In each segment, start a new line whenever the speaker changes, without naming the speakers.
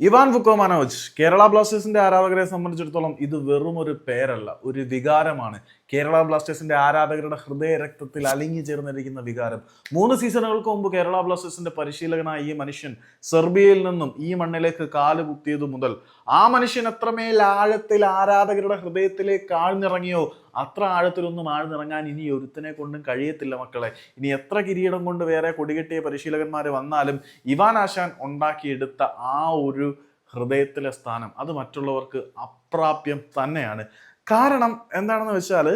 Ivan Vukomanovic Kerala ബ്ലാസ്റ്റേഴ്സിന്റെ ആരാധകരെ സംബന്ധിച്ചിടത്തോളം ഇത് വെറും ഒരു പേരല്ല ഒരു വികാരമാണ്. കേരള ബ്ലാസ്റ്റേഴ്സിന്റെ ആരാധകരുടെ ഹൃദയ രക്തത്തിൽ അലിഞ്ഞു ചേർന്നിരിക്കുന്ന വികാരം. മൂന്ന് സീസണുകൾക്ക് മുമ്പ് കേരള ബ്ലാസ്റ്റേഴ്സിന്റെ പരിശീലകനായ ഈ മനുഷ്യൻ സെർബിയയിൽ നിന്നും ഈ മണ്ണിലേക്ക് കാൽ കുത്തിയതു മുതൽ ആ മനുഷ്യൻ എത്രമേൽ ആഴത്തിൽ ആരാധകരുടെ ഹൃദയത്തിലേക്ക് ആഴ്ന്നിറങ്ങിയോ അത്ര ആഴത്തിലൊന്നും ആഴ്ന്നിറങ്ങാൻ ഇനി ഒരുത്തനെ കൊണ്ടും കഴിയത്തില്ല മക്കളെ. ഇനി എത്ര കിരീടം കൊണ്ട് വേറെ കൊടികെട്ടിയ പരിശീലകന്മാർ വന്നാലും ഇവാൻ ആശാൻ ഉണ്ടാക്കിയെടുത്ത ആ ഒരു ഹൃദയത്തിലെ സ്ഥാനം അത് മറ്റുള്ളവർക്ക് അപ്രാപ്യം തന്നെയാണ്. കാരണം എന്താണെന്ന് വെച്ചാൽ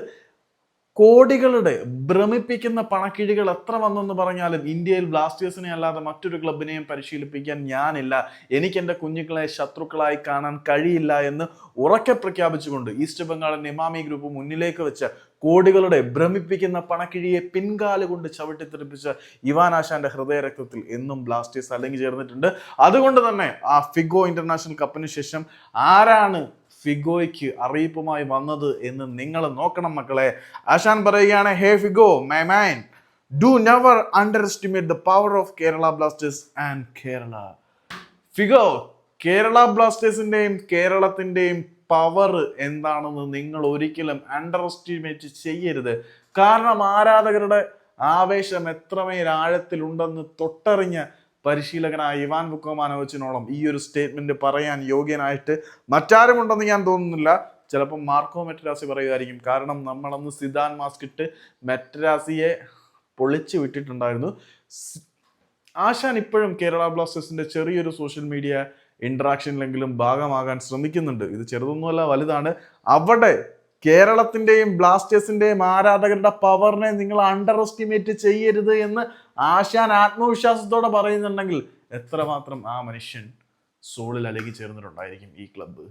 കോടികളുടെ ഭ്രമിപ്പിക്കുന്ന പണക്കിഴികൾ എത്ര വന്നെന്ന് പറഞ്ഞാലും ഇന്ത്യയിൽ ബ്ലാസ്റ്റേഴ്സിനെ അല്ലാതെ മറ്റൊരു ക്ലബിനെയും പരിശീലിപ്പിക്കാൻ ഞാനില്ല. എനിക്ക് എന്റെ കുഞ്ഞുങ്ങളെ ശത്രുക്കളായി കാണാൻ കഴിയില്ല എന്ന് ഉറക്കെ പ്രഖ്യാപിച്ചുകൊണ്ട് ഈസ്റ്റ് ബംഗാളിന്റെ ഇമാമി ഗ്രൂപ്പ് മുന്നിലേക്ക് വെച്ച് കോടികളുടെ ഭ്രമിപ്പിക്കുന്ന പണക്കിഴിയെ പിൻകാലുകൊണ്ട് ചവിട്ടിത്തെറിപ്പിച്ച ഇവാൻ ആശാന്റെ ഹൃദയരക്തത്തിൽ എന്നും ബ്ലാസ്റ്റേഴ്സ് അല്ലെങ്കിൽ ചേർന്നിട്ടുണ്ട്. അതുകൊണ്ട് തന്നെ ആ ഫിഗോ ഇന്റർനാഷണൽ കപ്പിന് ശേഷം ആരാണ് ഫിഗോയ്ക്ക് അറിയിപ്പുമായി വന്നത് എന്ന് നിങ്ങൾ നോക്കണം മക്കളെ. ആശാൻ പറയുകയാണ് hey Figo my man do never underestimate the power of Kerala Blasters and Kerala Figo Kerala ബ്ലാസ്റ്റേഴ്സിന്റെയും കേരളത്തിന്റെയും പവർ എന്താണെന്ന് നിങ്ങൾ ഒരിക്കലും അണ്ടർ എസ്റ്റിമേറ്റ് ചെയ്യരുത്. കാരണം ആരാധകരുടെ ആവേശം എത്രമേൽ ആഴത്തിലുണ്ടെന്ന് തൊട്ടറിഞ്ഞ പരിശീലകനായ ഇവാൻ ബുക്കോമാനോവിച്ചിനോളം ഈ ഒരു സ്റ്റേറ്റ്മെന്റ് പറയാൻ യോഗ്യനായിട്ട് മറ്റാരുമുണ്ടെന്ന് ഞാൻ തോന്നുന്നില്ല. ചിലപ്പോൾ മാർക്കോ മെറ്റരാസി പറയുമായിരിക്കും. കാരണം നമ്മളന്ന് സിദാൻ മാസ്ക് ഇട്ട് മെറ്റരാസിയെ പൊളിച്ചു വിട്ടിട്ടുണ്ടായിരുന്നു. ആശാൻ ഇപ്പോഴും കേരള ബ്ലാസ്റ്റേഴ്സിന്റെ ചെറിയൊരു സോഷ്യൽ മീഡിയ ഇന്ററാക്ഷനിലെങ്കിലും ഭാഗമാകാൻ ശ്രമിക്കുന്നുണ്ട്. ഇത് ചെറുതൊന്നുമല്ല വലുതാണ്. അവിടെ കേരളത്തിന്റെയും ബ്ലാസ്റ്റേഴ്സിന്റെയും ആരാധകരുടെ പവറിനെ നിങ്ങൾ അണ്ടർ എസ്റ്റിമേറ്റ് ചെയ്യരുത് എന്ന് ആശാൻ ആത്മവിശ്വാസത്തോടെ പറയുന്നുണ്ടെങ്കിൽ എത്രമാത്രം ആ മനുഷ്യൻ സോളിൽ അലകി ചേർന്നിട്ടുണ്ടായിരിക്കും ഈ ക്ലബ്ബ്